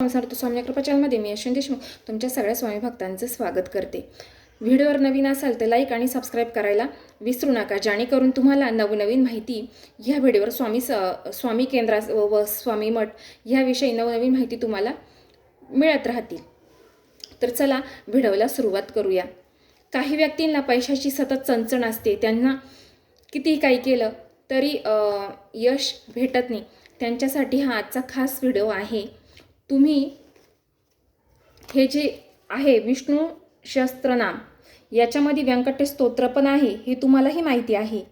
समर्थ स्वामी कृपा मी यशवंत देशमुख तुमच्या सगळ्या स्वामी भक्तांचं स्वागत करते. व्हिडिओवर नवीन असाल तर लाईक आणि सबस्क्राईब करायला विसरू नका जेणेकरून तुम्हाला नवनवीन माहिती ह्या व्हिडिओवर स्वामी स स्वामी केंद्रा व व स्वामी मठ ह्याविषयी नवनवीन माहिती तुम्हाला मिळत राहतील. तर चला व्हिडिओला सुरुवात करूया. काही व्यक्तींना पैशाची सतत चणचण असते. त्यांना कितीही काही केलं तरी यश भेटत नाही. त्यांच्यासाठी हा आजचा खास व्हिडिओ आहे. तुम्ही हे जे आहे विष्णू शस्त्रनाम याच्यामध्ये व्यंकटेश स्तोत्र पण आहे हे तुम्हालाही माहिती आहे.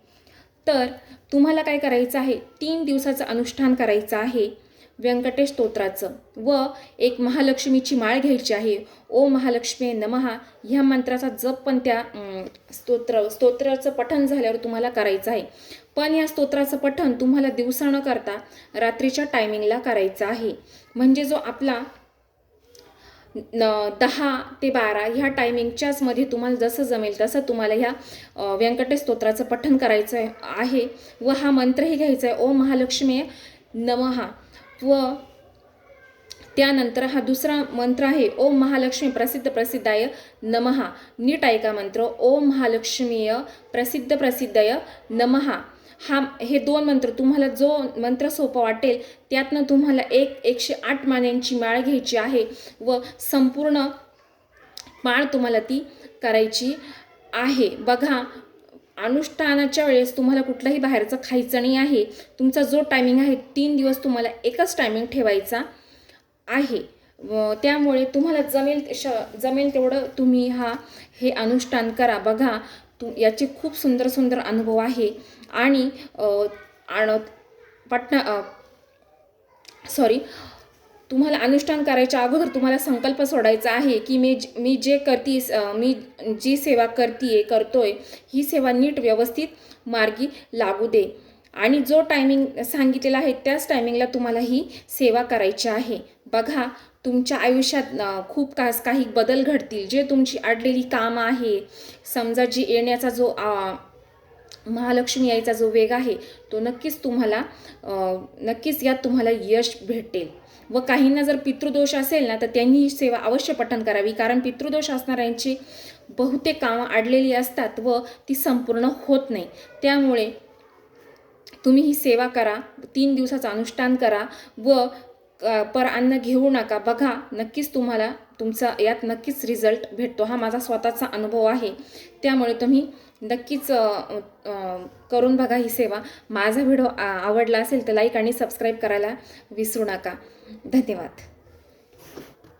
तर तुम्हाला काय करायचं आहे? तीन दिवसाचं अनुष्ठान करायचं आहे. व्यंकटेश स्तोत्राचं. व एक महालक्ष्मीची माळ घ्यायची आहे. ओ महालक्ष्मी नमहा ह्या मंत्राचा जप पण त्या स्तोत्र स्तोत्राचं पठण झाल्यावर तुम्हाला करायचं आहे. पण या स्तोत्राचं पठण तुम्हाला दिवसा न करता रात्रीच्या टायमिंगला करायचं आहे. म्हणजे जो आपला न दहा ते बारा ह्या टायमिंगच्याच मध्ये तुम्हाला जसं जमेल तसं तुम्हाला ह्या व्यंकटेश स्तोत्राचं पठण करायचं आहे. व हा मंत्रही घ्यायचा आहे. ओ महालक्ष्मी नमहा व त्यानंतर हा दुसरा मंत्र आहे ओम महालक्ष्मी प्रसिद्ध प्रसिद्धाय नमहा. नीट ऐका मंत्र ओम महालक्ष्मीय प्रसिद्ध प्रसिद्धाय नमहा. हा हे दोन मंत्र तुम्हाला जो मंत्र सोपा वाटेल त्यातनं तुम्हाला एक एकशे आठ मान्यांची माळ घ्यायची आहे व संपूर्ण माळ तुम्हाला ती करायची आहे. बघा अनुष्ठानाच्या वेळेस तुम्हाला कुठलंही बाहेरचं खायचं नाही आहे. तुमचा जो टायमिंग आहे तीन दिवस तुम्हाला एकच टायमिंग ठेवायचा आहे. व त्यामुळे तुम्हाला जमेल श जमेल तेवढं तुम्ही हा हे अनुष्ठान करा. बघा तु याचे खूप सुंदर सुंदर अनुभव आहे. आणि पटना सॉरी तुम्हाला अनुष्ठान करायच्या अगोदर तुम्हाला संकल्प सोडायचा आहे की मी मी जे करती मी जी सेवा करतीये करतोय ही सेवा नीट व्यवस्थित मार्गी लागू दे. आणि जो टायमिंग सांगितलेला आहे त्याच टायमिंगला तुम्हाला ही सेवा करायची आहे. बघा तुमच्या आयुष्यात खूप कास काही बदल घडतील. जे तुमची अडलेली कामं आहे समजा जी येण्याचा जो आ, महालक्ष्मी यायचा जो वेग आहे तो नक्कीच तुम्हाला नक्कीच यात तुम्हाला यश भेटेल. व काहींना जर पितृदोष असेल ना तर त्यांनी ही सेवा अवश्य पठण करावी. कारण पितृदोष असणाऱ्यांची बहुतेक कामं अडलेली असतात व ती संपूर्ण होत नाही. त्यामुळे तुम्ही ही सेवा करा तीन दिवसाचं अनुष्ठान करा व पर अन्न घेऊ नका. बघा नक्कीच तुम्हाला तुमचा यात नक्कीच रिझल्ट भेटतो. हा माझा स्वतःचा अनुभव आहे. त्यामुळे तुम्ही नक्कीच करून बघा ही सेवा. माझा व्हिडिओ आ- आवडला असेल तर लाईक आणि सबस्क्राईब करायला विसरू नका. धन्यवाद.